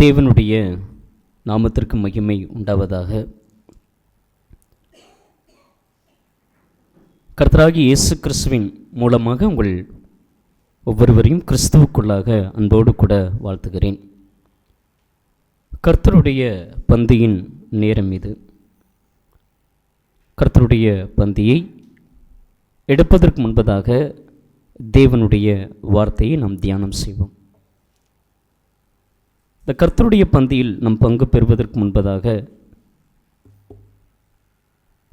தேவனுடைய நாமத்திற்கு மகிமை உண்டாவதாக. கர்த்தராகி இயேசு கிறிஸ்துவின் மூலமாக உங்கள் ஒவ்வொருவரையும் கிறிஸ்துவுக்குள்ளாக அன்போடு கூட வாழ்த்துகிறேன். கர்த்தருடைய பந்தியின் நேரம் இது. கர்த்தருடைய பந்தியை எடுப்பதற்கு முன்பதாக தேவனுடைய வார்த்தையை நாம் தியானம் செய்வோம். இந்த கர்த்தருடைய பந்தியில் நம் பங்கு பெறுவதற்கு முன்பதாக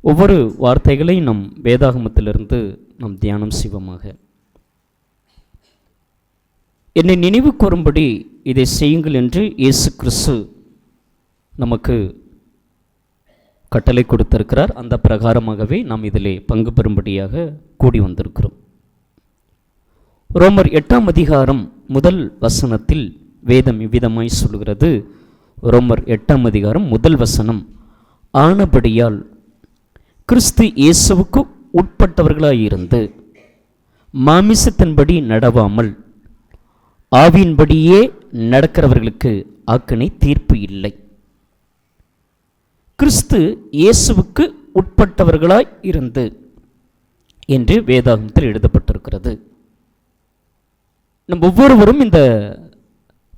ஒவ்வொரு வார்த்தைகளை நம் வேதாகமத்திலிருந்து நாம் தியானம் செய்வோமாக. என்னை நினைவு கூறும்படி இதை செய்யுங்கள் என்று இயேசு கிறிஸ்து நமக்கு கட்டளை கொடுத்திருக்கிறார். அந்த பிரகாரமாகவே நாம் இதிலே பங்கு பெறும்படியாக கூடி வந்திருக்கிறோம். ரோமர் எட்டாம் அதிகாரம் முதல் வசனத்தில் வேதம் இவ்விதமாய் சொல்கிறது. ரோமர் எட்டாம் அதிகாரம் முதல் வசனம். ஆனபடியால் கிறிஸ்து இயேசுவுக்கு உட்பட்டவர்களாயிருந்து மாமிசத்தின்படி நடவாமல் ஆவியின்படியே நடக்கிறவர்களுக்கு ஆக்கணை தீர்ப்பு இல்லை. கிறிஸ்து இயேசுவுக்கு உட்பட்டவர்களாய் இருந்து என்று வேதாகமத்தில் எழுதப்பட்டிருக்கிறது. நம் ஒவ்வொருவரும் இந்த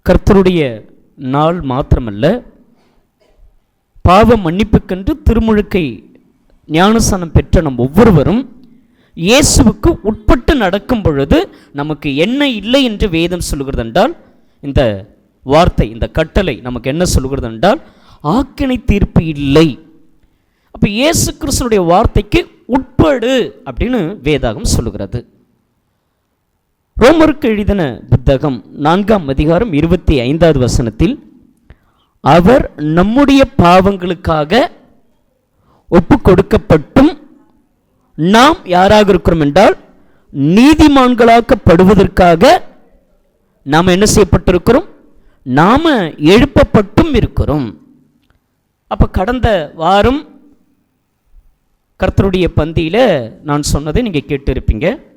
கர்த்தருடைய நாள் மாத்திரமல்ல பாவ மன்னிப்புக்கென்று திருமுழுக்கை ஞானசனம் பெற்ற நம் ஒவ்வொருவரும் இயேசுவுக்கு உட்பட்டு நடக்கும் பொழுது நமக்கு என்ன இல்லை என்று வேதம் சொல்கிறது என்றால் இந்த வார்த்தை இந்த கட்டளை நமக்கு என்ன சொல்கிறது என்றால் ஆக்கினை தீர்ப்பு இல்லை. அப்போ இயேசு கிறிஸ்தனுடைய வார்த்தைக்கு உட்படு அப்படின்னு வேதாகம் சொல்லுகிறது. ரோமருக்கு எழுதின புத்தகம் நான்காம் அதிகாரம் இருபத்தி ஐந்தாவது வசனத்தில் அவர் நம்முடைய பாவங்களுக்காக ஒப்பு கொடுக்கப்பட்டும் நாம் யாராக இருக்கிறோம் என்றால் நீதிமான்களாக்கப்படுவதற்காக நாம் என்ன செய்யப்பட்டிருக்கிறோம்? நாம் எழுப்பப்பட்டும் இருக்கிறோம். அப்போ கடந்த வாரம் கர்த்தருடைய பந்தியில் நான் சொன்னதை நீங்க கேட்டிருப்பீங்க.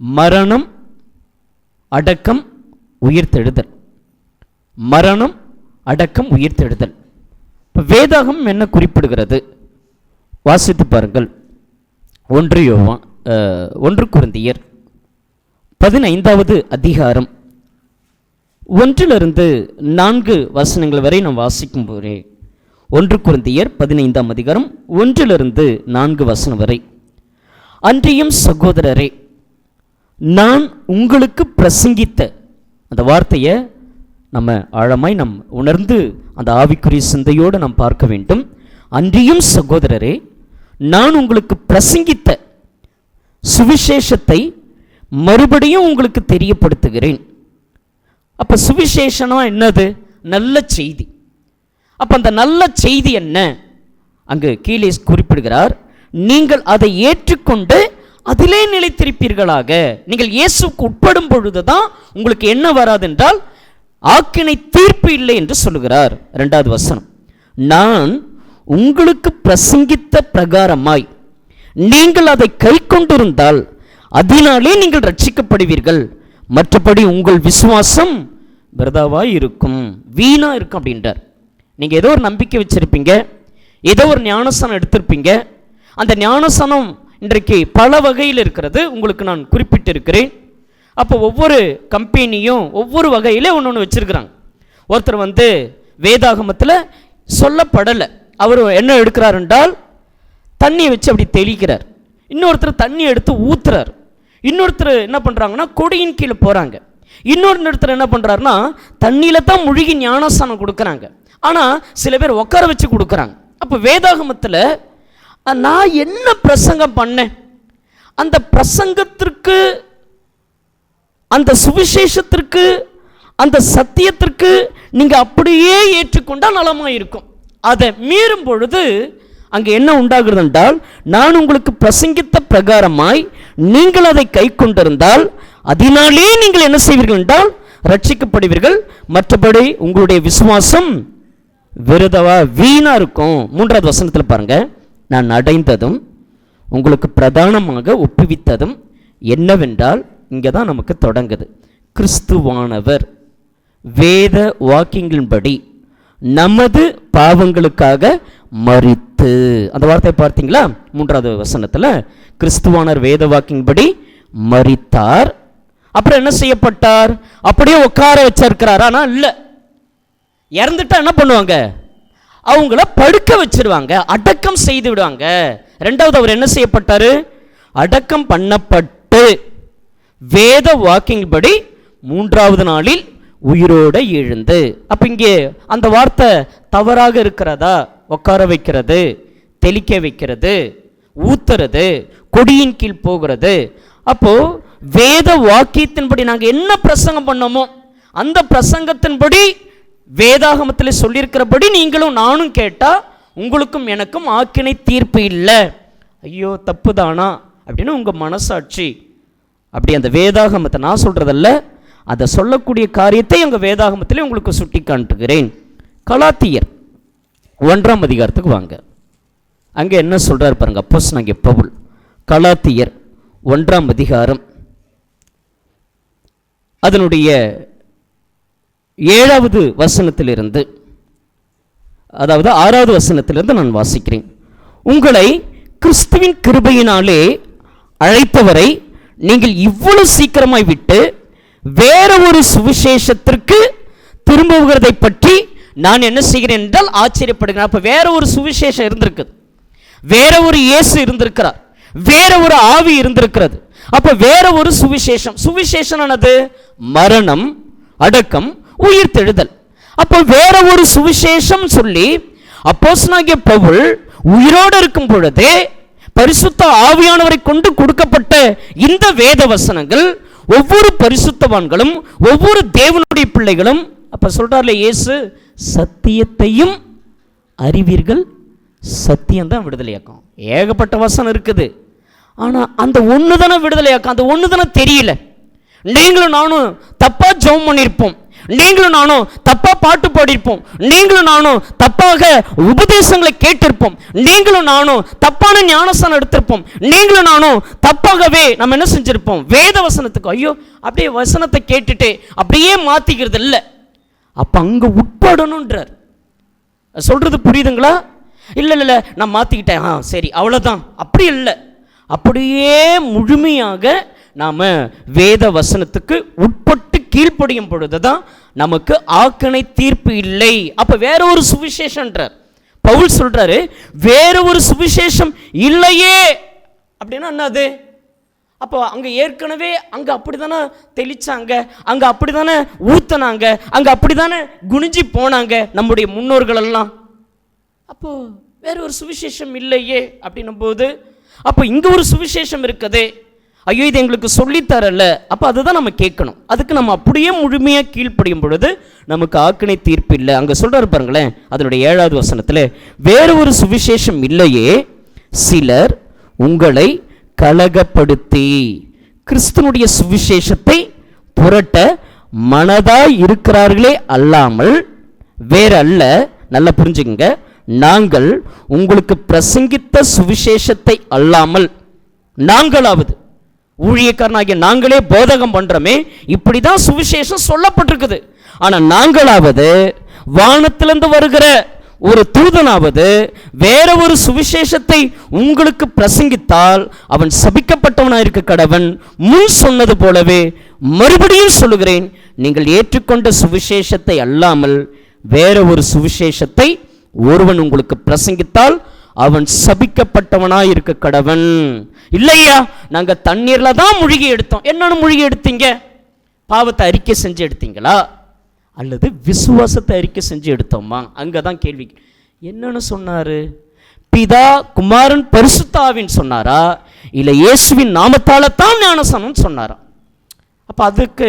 மரணம் அடக்கம் உயிர்த்தெழுதல். மரணம் அடக்கம் உயிர்த்தெழுதல். இப்போ வேதாகம் என்ன குறிப்பிடுகிறது? வாசித்து பாருங்கள். ஒன்று யோவான் ஒன்று குருந்தியர் பதினைந்தாவது அதிகாரம். ஒன்றிலிருந்து நான்கு வசனங்கள் வரை நாம் வாசிக்கும் போதே ஒன்று குருந்தியர் பதினைந்தாம் அதிகாரம் ஒன்றிலிருந்து நான்கு வசனம் வரை. அன்றியும் சகோதரரே நான் உங்களுக்கு பிரசங்கித்த அந்த வார்த்தையை நம்ம ஆழமாய் நம் உணர்ந்து அந்த ஆவிக்குரிய சிந்தையோடு நாம் பார்க்க வேண்டும். அன்றியும் சகோதரரே நான் உங்களுக்கு பிரசங்கித்த சுவிசேஷத்தை மறுபடியும் உங்களுக்கு தெரியப்படுத்துகிறேன். அப்போ சுவிசேஷனா என்னது? நல்ல செய்தி. அப்போ அந்த நல்ல செய்தி என்ன? அங்கு கீழே குறிப்பிடுகிறார் நீங்கள் அதை ஏற்றுக்கொண்டு அதிலே நிலைத்திருப்பீர்களாக. நீங்கள் இயேசுக்கு உட்படும் பொழுதுதான் உங்களுக்கு என்ன வராதென்றால் ஆக்கினை தீர்ப்பு இல்லை என்று சொல்லுகிறார். இரண்டாவது வசனம். நான் உங்களுக்கு பிரசங்கித்த பிரகாரமாய் நீங்கள் அதை கை கொண்டிருந்தால் அதனாலே நீங்கள் ரட்சிக்கப்படுவீர்கள் மற்றபடி உங்கள் விசுவாசம் விரதாவாக இருக்கும் வீணாக இருக்கும் அப்படின்றார். நீங்கள் ஏதோ ஒரு நம்பிக்கை வச்சுருப்பீங்க ஏதோ ஒரு ஞானஸ்தானம் எடுத்திருப்பீங்க. அந்த ஞானஸ்தானம் இன்றைக்கு பல வகையில் இருக்கிறது. உங்களுக்கு நான் குறிப்பிட்டிருக்கிறேன். அப்போ ஒவ்வொரு கம்பெனியும் ஒவ்வொரு வகையிலே ஒன்று ஒன்று வச்சுருக்குறாங்க. ஒருத்தர் வந்து வேதாகமத்தில் சொல்லப்படலை. அவர் என்ன எடுக்கிறார் என்றால் தண்ணியை வச்சு அப்படி தெளிக்கிறார். இன்னொருத்தர் தண்ணி எடுத்து ஊற்றுறார் இன்னொருத்தர் என்ன பண்ணுறாங்கன்னா கொடியின் கீழே போகிறாங்க இன்னொரு என்ன பண்ணுறாருன்னா தண்ணியில் தான் முழுகி ஞானஸ்தானம் கொடுக்குறாங்க. ஆனால் சில பேர் உட்கார வச்சு கொடுக்குறாங்க. அப்போ வேதாகமத்தில் நான் என்ன பிரசங்கம் பண்ணேன்? அந்த பிரசங்கத்திற்கு அந்த சுவிசேஷத்திற்கு அந்த சத்தியத்திற்கு நீங்கள் அப்படியே ஏற்றுக்கொண்டால் நலமாக இருக்கும். அதை மீறும் பொழுது அங்கே என்ன உண்டாகிறது என்றால் நான் உங்களுக்கு பிரசங்கித்த பிரகாரமாய் நீங்கள் அதை கை கொண்டிருந்தால் அதனாலே நீங்கள் என்ன செய்வீர்கள் என்றால் ரட்சிக்கப்படுவீர்கள். மற்றபடி உங்களுடைய விசுவாசம் விருதவா வீணாக இருக்கும். மூன்றாவது வசனத்தில் பாருங்கள் நான் அடைந்ததும் உங்களுக்கு பிரதானமாக ஒப்புவித்ததும் என்னவென்றால் இங்கே தான் நமக்கு தொடங்குது. கிறிஸ்துவானவர் வேத வாக்கியங்களின்படி நமது பாவங்களுக்காக மரித்து. அந்த வார்த்தையை பார்த்தீங்களா? மூன்றாவது வசனத்தில் கிறிஸ்துவானர் வேத வாக்கின்படி மறித்தார் அப்புறம் என்ன செய்யப்பட்டார்? அப்படியே உட்கார வச்சிருக்கிறார். ஆனால் இல்லை. இறந்துட்டா என்ன பண்ணுவாங்க? அவங்கள படுக்க வச்சிருவாங்க அடக்கம் செய்து விடுவாங்க. ரெண்டாவது அவர் என்ன செய்யப்பட்டார்? அடக்கம் பண்ணப்பட்டு வேத வாக்கிங் படி மூன்றாவது நாளில் உயிரோட எழுந்து. அப்போ இங்கே அந்த வார்த்தை தவறாக இருக்கிறதா? உட்கார வைக்கிறது தெளிக்க வைக்கிறது ஊத்துறது கொடியின் கீழ் போகிறது. அப்போ வேத வாக்கியத்தின்படி நாங்கள் என்ன பிரசங்கம் பண்ணோமோ அந்த பிரசங்கத்தின்படி வேதாகமத்தில் சொல்லியிருக்கிறபடி நீங்களும் நானும் கேட்டால் உங்களுக்கும் எனக்கும் ஆக்கினை தீர்ப்பு இல்லை. ஐயோ தப்பு தானா அப்படின்னு உங்கள் மனசாட்சி. அப்படி அந்த வேதாகமத்தை நான் சொல்கிறதல்ல அதை சொல்லக்கூடிய காரியத்தை உங்கள் வேதாகமத்திலே உங்களுக்கு சுட்டி காட்டுகிறேன். கலாத்தியர் ஒன்றாம் அதிகாரத்துக்கு வாங்க. அங்கே என்ன சொல்கிறார் பாருங்க அப்போஸ் நாங்கள் பவுல். கலாத்தியர் ஒன்றாம் அதிகாரம். அதனுடைய ஏழாவது வசனத்திலிருந்து அதாவது ஆறாவது வசனத்திலிருந்து நான் வாசிக்கிறேன். உங்களை கிறிஸ்துவின் கிருபையினாலே அழைத்தவரை நீங்கள் இவ்வளவு சீக்கிரமாய் விட்டு வேற ஒரு சுவிசேஷத்திற்கு திரும்புகிறதை பற்றி நான் என்ன செய்கிறேன் என்றால் ஆச்சரியப்படுகிறேன். அப்போ வேற ஒரு சுவிசேஷம் இருந்திருக்குது. வேற ஒரு இயேசு இருந்திருக்கிறார். வேற ஒரு ஆவி இருந்திருக்கிறது. அப்போ வேற ஒரு சுவிசேஷம். சுவிசேஷம் ஆனது மரணம் அடக்கம் உயிர் தெழுதல் அப்போ வேற ஒரு சுவிசேஷம் சொல்லி அப்போஸ்னாகிய பவுல் உயிரோடு இருக்கும் பொழுதே பரிசுத்த ஆவியானவரை கொண்டு கொடுக்கப்பட்ட இந்த வேத வசனங்கள் ஒவ்வொரு பரிசுத்தவான்களும் ஒவ்வொரு தேவனுடைய பிள்ளைகளும் அப்ப சொல்றார்ல இயேசு சத்தியத்தையும் அறிவீர்கள். சத்தியம்தான் விடுதலையாக்கும். ஏகப்பட்ட வசனம் இருக்குது. ஆனால் அந்த ஒன்று தானே விடுதலையாக்கும்? அந்த ஒன்று தானே தெரியல. நீங்களும் நானும் தப்பாக ஜெபம் பண்ணியிருப்போம். நீங்களும் நானும் தப்பாக பாட்டு பாடியிருப்போம். நீங்களும் நானும் தப்பாக உபதேசங்களை கேட்டிருப்போம். நீங்களும் நானும் தப்பான ஞானஸ்தானம் எடுத்திருப்போம். நீங்களும் நானும் தப்பாகவே நம்ம என்ன செஞ்சுருப்போம்? வேத வசனத்துக்கு ஐயோ அப்படியே வசனத்தை கேட்டுட்டு அப்படியே மாற்றிக்கிறது இல்லை. அப்போ அங்கே உட்படணுன்றார் சொல்கிறது புரியுதுங்களா? இல்லை இல்லை இல்லை நான் மாற்றிக்கிட்டேன் ஆ சரி அவ்வளோதான் அப்படி இல்லை. அப்படியே முழுமையாக நாம் வேத வசனத்துக்கு உட்பட்டு கீழ்ப்படியும் பொழுது தான் நமக்கு ஆக்கணை தீர்ப்பு இல்லை. அப்போ வேற ஒரு சுவிசேஷன்றார் பவுல் சொல்கிறாரு வேற ஒரு சுவிசேஷம் இல்லையே. அப்படின்னா என்னது அப்போ அங்கே ஏற்கனவே அங்கே அப்படி தானே தெளிச்சாங்க அங்கே அப்படி தானே ஊற்றினாங்க அங்கே அப்படி தானே குனிஞ்சி போனாங்க நம்முடைய முன்னோர்கள் எல்லாம் அப்போது வேற ஒரு சுவிசேஷம் இல்லையே அப்படின்னும் போது அப்போ இங்கே ஒரு சுவிசேஷம் இருக்குது. ஐயோ இது எங்களுக்கு சொல்லித்தரல. அப்போ அதுதான் நம்ம கேட்கணும். அதுக்கு நம்ம அப்படியே முழுமையாக கீழ்ப்படியும் பொழுது நமக்கு ஆக்கினை தீர்ப்பு இல்லை. அங்கே சொல்கிறார் பாருங்களேன் அதனுடைய ஏழாவது வசனத்தில் வேற ஒரு சுவிசேஷம் இல்லையே சிலர் உங்களை கலகப்படுத்தி. கிறிஸ்துனுடைய சுவிசேஷத்தை புரட்ட மனதாய் இருக்கிறார்களே அல்லாமல் வேற அல்ல நல்லா புரிஞ்சுக்கங்க. நாங்கள் உங்களுக்கு பிரசங்கித்த சுவிசேஷத்தை அல்லாமல் நாங்களாவது ஊழியக்காரனாகிய நாங்களே போதகம் பண்ணுறோமே இப்படி தான் சுவிசேஷம் சொல்லப்பட்டிருக்குது. ஆனால் நாங்களாவது வானத்திலிருந்து வருகிற ஒரு தூதனாவது வேற ஒரு சுவிசேஷத்தை உங்களுக்கு பிரசங்கித்தால் அவன் சபிக்கப்பட்டவனாக இருக்க கடவன் முன் சொன்னது போலவே மறுபடியும் சொல்லுகிறேன் நீங்கள் ஏற்றுக்கொண்ட சுவிசேஷத்தை அல்லாமல் வேற ஒரு சுவிசேஷத்தை ஒருவன் உங்களுக்கு பிரசங்கித்தால் அவன் சபிக்கப்பட்டவனாய் இருக்க கடவன். இல்லையா? நாங்கள் தண்ணீரில் தான் மூழ்கி எடுத்தோம். என்னன்னு மூழ்கி எடுத்தீங்க? பாவத்தை அறிக்கை செஞ்சு எடுத்தீங்களா? அல்லது விசுவாசத்தை அறிக்கை செஞ்சு எடுத்தோமா? அங்கே தான் கேள்வி. என்னன்னு சொன்னார்? பிதா குமாரன் பரிசுத்தாவின் சொன்னாரா? இல்லை இயேசுவின் நாமத்தால் தான் ஞானசனம் சொன்னாரா? அப்போ அதுக்கு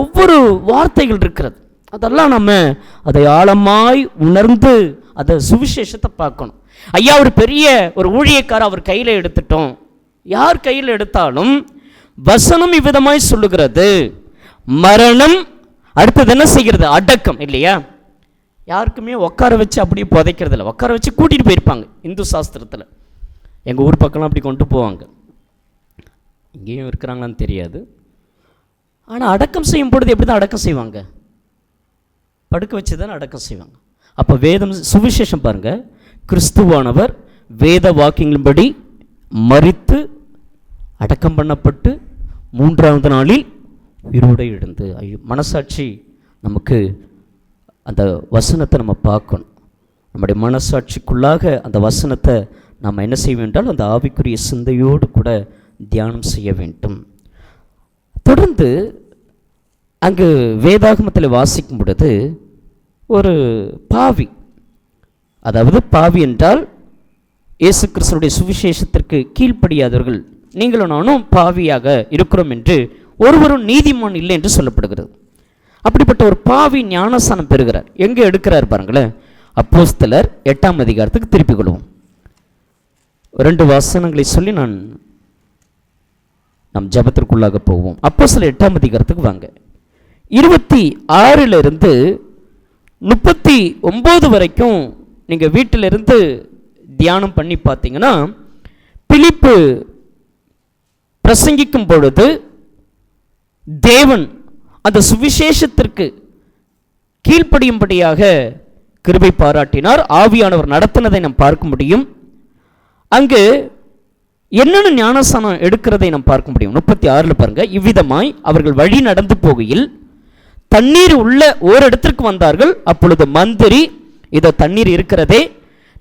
ஒவ்வொரு வார்த்தைகள் இருக்கிறது. அதெல்லாம் நம்ம அதை ஆழமாய் உணர்ந்து அதை சுவிசேஷத்தை பார்க்கணும். ஐயா ஒரு பெரிய ஒரு ஊழியக்கார அவர் கையில் எடுத்துட்டோம். யார் கையில் எடுத்தாலும் வசனம் இவ்விதமாய் சொல்லுகிறது. மரணம் அடுத்தது என்ன செய்கிறது? அடக்கம் இல்லையா? யாருக்குமே உட்கார வச்சு அப்படியே புதைக்கிறது இல்லை உட்கார வச்சு கூட்டிகிட்டு போயிருப்பாங்க இந்து சாஸ்திரத்தில். எங்கள் ஊர் பக்கம்லாம் அப்படி கொண்டு போவாங்க. இங்கேயும் இருக்கிறாங்களான்னு தெரியாது. ஆனால் அடக்கம் செய்யும் பொழுது எப்படி தான் அடக்கம் செய்வாங்க? படுக்க வச்சு தானே அடக்கம் செய்வாங்க. அப்போ வேதம் சுவிசேஷம் பாருங்க. கிறிஸ்துவானவர் வேத வாக்கியங்களின்படி மறித்து அடக்கம் பண்ணப்பட்டு மூன்றாவது நாளில் உயிரோடு எழுந்து ஐயோ மனசாட்சி நமக்கு அந்த வசனத்தை நம்ம பார்க்கணும். நம்முடைய மனசாட்சிக்குள்ளாக அந்த வசனத்தை நாம் என்ன செய்ய வேண்டால் அந்த ஆவிக்குரிய சிந்தையோடு கூட தியானம் செய்ய வேண்டும். தொடர்ந்து அங்கு வேதாகமத்தில் வாசிக்கும் பொழுது ஒரு பாவி அதாவது பாவி என்றால் இயேசு கிறிஸ்தனுடைய சுவிசேஷத்திற்கு கீழ்ப்படியாதவர்கள். நீங்களும் நானும் பாவியாக இருக்கிறோம் என்று ஒருவரும் நீதிமான் இல்லை என்று சொல்லப்படுகிறது. அப்படிப்பட்ட ஒரு பாவி ஞானஸ்தானம் பெறுகிறார். எங்கே எடுக்கிறார் பாருங்களேன். அப்போஸ்தலர் எட்டாம் அதிகாரத்துக்கு திருப்பிக் கொள்வோம். ரெண்டு வசனங்களை சொல்லி நான் நம் ஜபத்திற்குள்ளாக போவோம். அப்போ சில எட்டாம் அதிகாரத்துக்கு வாங்க. இருபத்தி ஆறிலிருந்து முப்பத்தி ஒம்பது வரைக்கும் நீங்கள் வீட்டிலிருந்து தியானம் பண்ணி பார்த்தீங்கன்னா பிலிப்பு பிரசங்கிக்கும் பொழுது தேவன் அந்த சுவிசேஷத்திற்கு கீழ்ப்படியும்படியாக கிருபை பாராட்டினார். ஆவியானவர் நடத்தினதை நாம் பார்க்க முடியும். அங்கு என்னென்ன ஞானஸ்தானம் எடுக்கிறதை நாம் பார்க்க முடியும். முப்பத்தி ஆறில் பாருங்க. இவ்விதமாய் அவர்கள் வழி நடந்து போகையில் தண்ணீர் உள்ள ஓரிடத்திற்கு வந்தார்கள். அப்பொழுது மந்திரி இதோ தண்ணீர் இருக்கிறதே.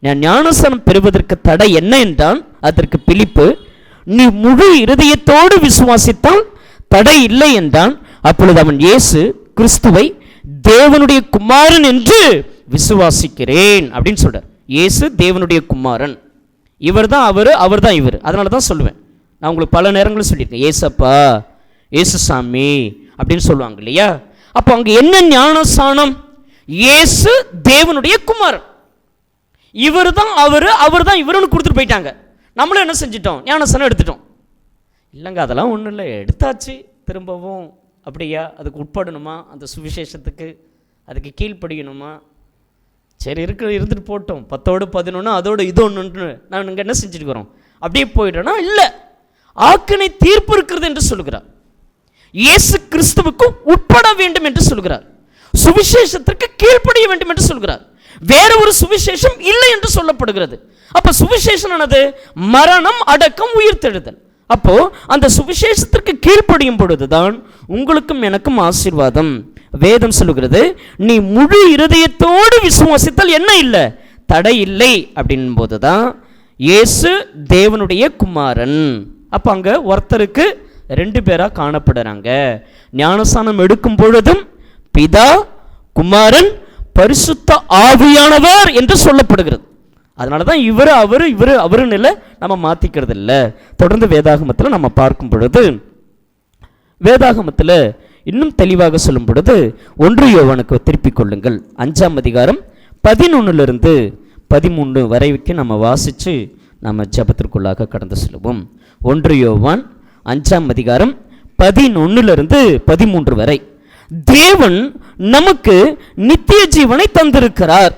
நான் ஞானஸ்தானம் பெறுவதற்கு தடை என்ன என்றான் அதற்கு பிலிப்பு நீ முழு இருதயத்தோடு விசுவாசித்தால் தடை இல்லை என்றான். அப்பொழுது அவன் இயேசு கிறிஸ்துவை தேவனுடைய குமாரன் என்று விசுவாசிக்கிறேன் அப்படின்னு சொல்றார். இயேசு தேவனுடைய குமாரன். இவர் தான் அவர் அவர் தான் இவர். அதனால தான் சொல்லுவேன். நான் உங்களுக்கு பல நேரங்களும் சொல்லியிருக்கேன். ஏசப்பா ஏசு சாமி அப்படின்னு சொல்லுவாங்க இல்லையா? அப்போ அங்கே என்ன ஞானசானம் இயேசு தேவனுடைய குமாரன். இவர் தான் அவர் அவர் தான் இவருன்னு கொடுத்துட்டு போயிட்டாங்க. நம்மளும் என்ன செஞ்சிட்டோம்? ஞானசனம் எடுத்துட்டோம். இல்லைங்க அதெல்லாம் ஒன்றும் இல்லை. எடுத்தாச்சு திரும்பவும். அப்படியா? அதுக்கு உட்படணுமா? அந்த சுவிசேஷத்துக்கு அதுக்கு கீழ்ப்படியணுமா? சரி இருக்கிற இருந்துட்டு போட்டோம். பத்தோடு பதினொன்று அதோடு இது ஒன்று நான் இங்கே என்ன செஞ்சுட்டு அப்படியே போயிட்டோன்னா இல்லை. ஆக்கினை தீர்ப்பு இருக்கிறது என்று சொல்லுகிறார். இயேசு கிறிஸ்துவுக்கு உட்பட வேண்டும் என்று சொல்கிறார் சுவிசேஷத்திற்கு கீழ்ப்படிய வேண்டும் என்று சொல்கிறார். வேற ஒரு சுவிசேஷம் இல்லை என்று சொல்லப்படுகிறது. அப்ப சுவிசேஷம் என்னது? மரணம் அடக்கம் உயிர்த்தெழுதல். அப்போ அந்த சுவிசேஷத்திற்கு கீழ்ப்படியும் பொழுதுதான் உங்களுக்கும் எனக்கும் ஆசீர்வாதம். வேதம் சொல்லுகிறது நீ முழு இருதயத்தோடு விசுவாசித்தல் என்ன இல்லை? தடை இல்லை அப்படின் போதுதான் இயேசு தேவனுடைய குமாரன். அப்போ அங்கே ஒருத்தருக்கு ரெண்டு பேராக காணப்படுறாங்க. ஞானஸ்தானம் எடுக்கும் பொழுதும் பிதா குமாரன் பரிசுத்த ஆவியானவர் என்று சொல்லப்படுகிறது. அதனால தான் இவர் அவர் இவர் அவருன்னு இல்லை நம்ம மாற்றிக்கிறது இல்லை தொடர்ந்து வேதாகமத்தில் நம்ம பார்க்கும் பொழுது வேதாகமத்தில் இன்னும் தெளிவாக சொல்லும் பொழுது ஒன்று யோவனுக்கு திருப்பிக் கொள்ளுங்கள். அஞ்சாம் அதிகாரம் பதினொன்னுலேருந்து பதிமூணு வரைக்கும் நம்ம வாசித்து நம்ம ஜபத்திற்குள்ளாக கடந்து செல்வோம் ஒன்று யோவான் அஞ்சாம் அதிகாரம் பதினொன்னுலேருந்து பதிமூன்று வரை. தேவன் நமக்கு நித்திய ஜீவனை தந்திருக்கிறார்.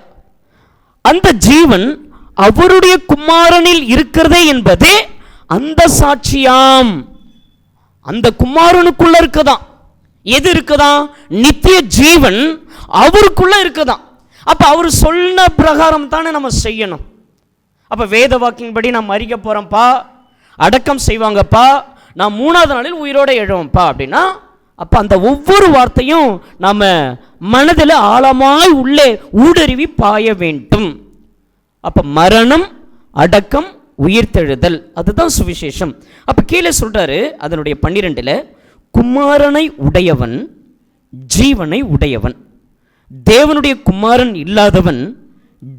அந்த ஜீவன் அவருடைய குமாரனில் இருக்கிறதே என்பதே அந்த சாட்சியாம். அந்த குமாரனுக்குள்ள இருக்கதான். எது இருக்குதான் நித்திய ஜீவன் அவருக்குள்ள இருக்குதாம் அப்ப அவர் சொன்ன பிரகாரம் தானே நம்ம செய்யணும். அப்ப வேத வாக்கின்படி நான் மறிக்க போறோம்ப்பா அடக்கம் செய்வாங்கப்பா நான் மூணாவது நாளில் உயிரோட எழுவோம்ப்பா அப்படின்னா அப்போ அந்த ஒவ்வொரு வார்த்தையும் நாம் மனதில் ஆழமாய் உள்ளே ஊடுருவி பாய வேண்டும். அப்போ மரணம் அடக்கம் உயிர்த்தெழுதல் அதுதான் சுவிசேஷம். அப்போ கீழே சொல்கிறாரு அதனுடைய பன்னிரெண்டில் குமாரனை உடையவன் ஜீவனை உடையவன். தேவனுடைய குமாரன் இல்லாதவன்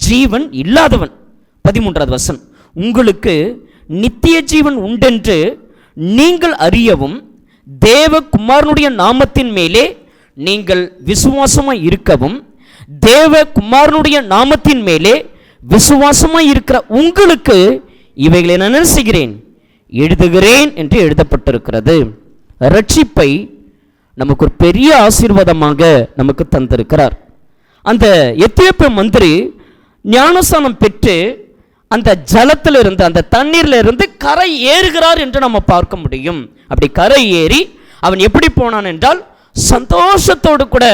ஜீவன் இல்லாதவன். பதிமூன்றாவது வசனம். உங்களுக்கு நித்திய ஜீவன் உண்டென்று நீங்கள் அறியவும் தேவகுமாரனுடைய நாமத்தின் மேலே நீங்கள் விசுவாசமாக இருக்கவும் தேவகுமாரனுடைய நாமத்தின் மேலே விசுவாசமாக இருக்கிற உங்களுக்கு இவைகளை நான் என்ன செய்கிறேன்? எழுதுகிறேன் என்று எழுதப்பட்டிருக்கிறது. ரட்சிப்பை நமக்கு ஒரு பெரிய ஆசீர்வாதமாக நமக்கு தந்திருக்கிறார். அந்த எத்தியோப்பிய மந்திரி ஞானஸ்தானம் பெற்று அந்த ஜலத்தில் இருந்து அந்த தண்ணீர்ல இருந்து கரை ஏறுகிறார் என்று நம்ம பார்க்க முடியும். அப்படி கரை ஏறி அவன் எப்படி போனான் என்றால் சந்தோஷத்தோடு கூட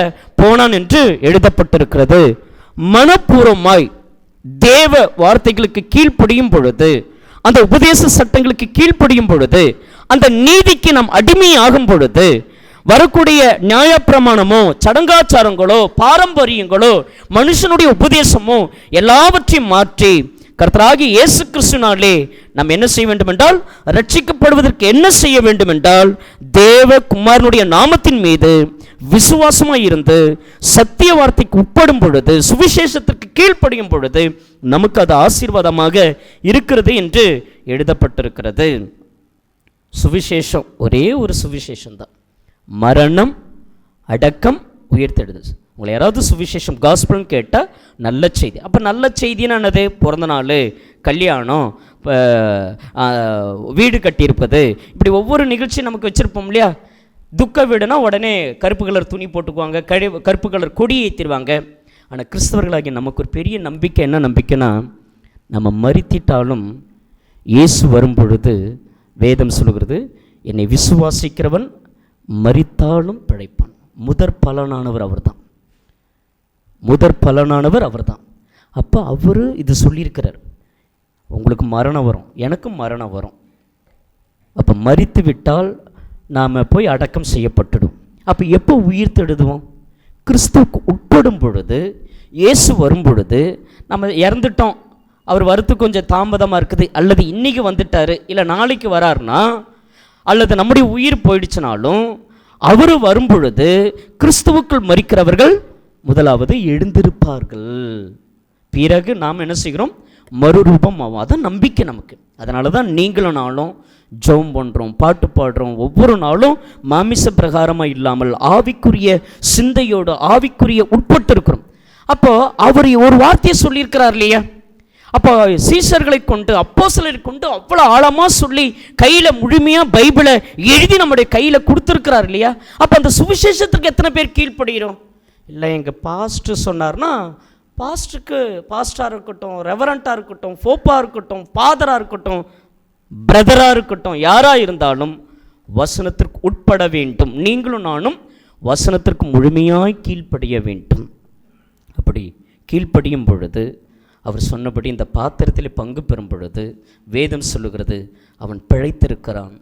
போனான் என்று எழுதப்பட்டிருக்கிறது. மனப்பூர்வமாய் தேவ வார்த்தைகளுக்கு கீழ்ப்படியும் பொழுது அந்த உபதேச சட்டங்களுக்கு கீழ்ப்படியும் பொழுது அந்த நீதிக்கு நாம் அடிமையாகும் பொழுது வரக்கூடிய நியாயப்பிரமாணமோ சடங்காச்சாரங்களோ பாரம்பரியங்களோ மனுஷனுடைய உபதேசமோ எல்லாவற்றையும் மாற்றி கர்த்தராகி இயேசு கிறிஸ்துனாலே நாம் என்ன செய்ய வேண்டும் என்றால் ரட்சிக்கப்படுவதற்கு என்ன செய்ய வேண்டும் என்றால் தேவ குமாரனுடைய நாமத்தின் மீது விசுவாசமாய் இருந்து சத்திய வார்த்தைக்கு உட்படும் பொழுது சுவிசேஷத்திற்கு கீழ்ப்படியும் பொழுது நமக்கு அது ஆசீர்வாதமாக இருக்கிறது என்று எழுதப்பட்டிருக்கிறது. சுவிசேஷம் ஒரே ஒரு சுவிசேஷம் தான் மரணம் அடக்கம் உயிர்த்தெழுதல். உங்களை யாராவது சுவிசேஷம் காஸ்பிள்னு கேட்டால் நல்ல செய்தி. அப்போ நல்ல செய்தின்னு என்னது? பிறந்த நாள் கல்யாணம் வீடு கட்டியிருப்பது. இப்படி ஒவ்வொரு நிகழ்ச்சியும் நமக்கு வச்சுருப்போம் இல்லையா? துக்க வீடுனா உடனே கருப்பு கலர் துணி போட்டுக்குவாங்க கழி கருப்பு கலர் கொடி ஏற்றிடுவாங்க ஆனால் கிறிஸ்தவர்களாகிய நமக்கு ஒரு பெரிய நம்பிக்கை என்ன நம்பிக்கைனா நம்ம மறித்திட்டாலும் இயேசு வரும்பொழுது வேதம் சொல்கிறது என்னை விசுவாசிக்கிறவன் மறித்தாலும் பிழைப்பான். முதற் பலனானவர் அவர்தான். முதற் பலனானவர் அவர் தான் அப்போ அவர் இது சொல்லியிருக்கிறார். உங்களுக்கு மரணம் வரும் எனக்கும் மரணம் வரும். அப்போ மறித்து விட்டால் நாம் போய் அடக்கம் செய்யப்பட்டுடும். அப்போ எப்போ உயிர் தெழுதுவோம் கிறிஸ்துவுக்கு உட்படும் பொழுது இயேசு வரும் பொழுது நம்ம இறந்துட்டோம். அவர் வரத்து கொஞ்சம் தாமதமாக இருக்குது அல்லது இன்றைக்கி வந்துட்டாரு இல்லை நாளைக்கு வராருன்னா அல்லது நம்முடைய உயிர் போயிடுச்சுனாலும் அவர் வரும் பொழுது கிறிஸ்துவுக்குள் மறிக்கிறவர்கள் முதலாவது எழுந்திருப்பார்கள். பிறகு நாம் என்ன செய்கிறோம்? மறுரூபம் ஆகும் அதான் நம்பிக்கை நமக்கு. அதனால தான் நீங்களும் நாளும் ஜெபம் பண்ணுறோம் பாட்டு பாடுறோம். ஒவ்வொரு நாளும் மாமிச பிரகாரமாக இல்லாமல் ஆவிக்குரிய சிந்தையோடு ஆவிக்குரிய உட்பட்டு இருக்கிறோம். அப்போ அவர் ஒரு வார்த்தையை சொல்லியிருக்கிறார் இல்லையா? அப்போ சீசர்களை கொண்டு அப்போஸ்தலரை கொண்டு அவ்வளோ ஆழமாக சொல்லி கையில் முழுமையாக பைபிளை எழுதி நம்முடைய கையில் கொடுத்துருக்கிறார் இல்லையா? அப்போ அந்த சுவிசேஷத்துக்கு எத்தனை பேர் கீழ்ப்படுகிறோம்? இல்லை எங்கள் பாஸ்ட்டு சொன்னார்னா பாஸ்டருக்கு பாஸ்டாக இருக்கட்டும் ரெவரண்ட்டாக இருக்கட்டும் ஃபோப்பாக இருக்கட்டும் ஃபாதராக இருக்கட்டும் பிரதராக இருக்கட்டும் யாராக இருந்தாலும் வசனத்திற்கு உட்பட வேண்டும். நீங்களும் நானும் வசனத்திற்கு முழுமையாய் கீழ்ப்படிய வேண்டும். அப்படி கீழ்ப்படியும் பொழுது அவர் சொன்னபடி இந்த பாத்திரத்தில் பங்கு பெறும் பொழுது வேதம் சொல்லுகிறது அவன் பிழைத்திருக்கிறான்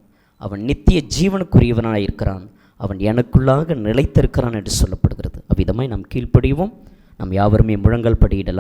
அவன் நித்திய ஜீவனுக்குரியவனாக இருக்கிறான் அவன் எனக்குள்ளாக நிலைத்திருக்கிறான் என்று சொல்லப்படுகிறது. அவ்விதமாய் நாம் கீழ்ப்படிவோம். நாம் யாவருமே முழங்கல் படியிடலாம்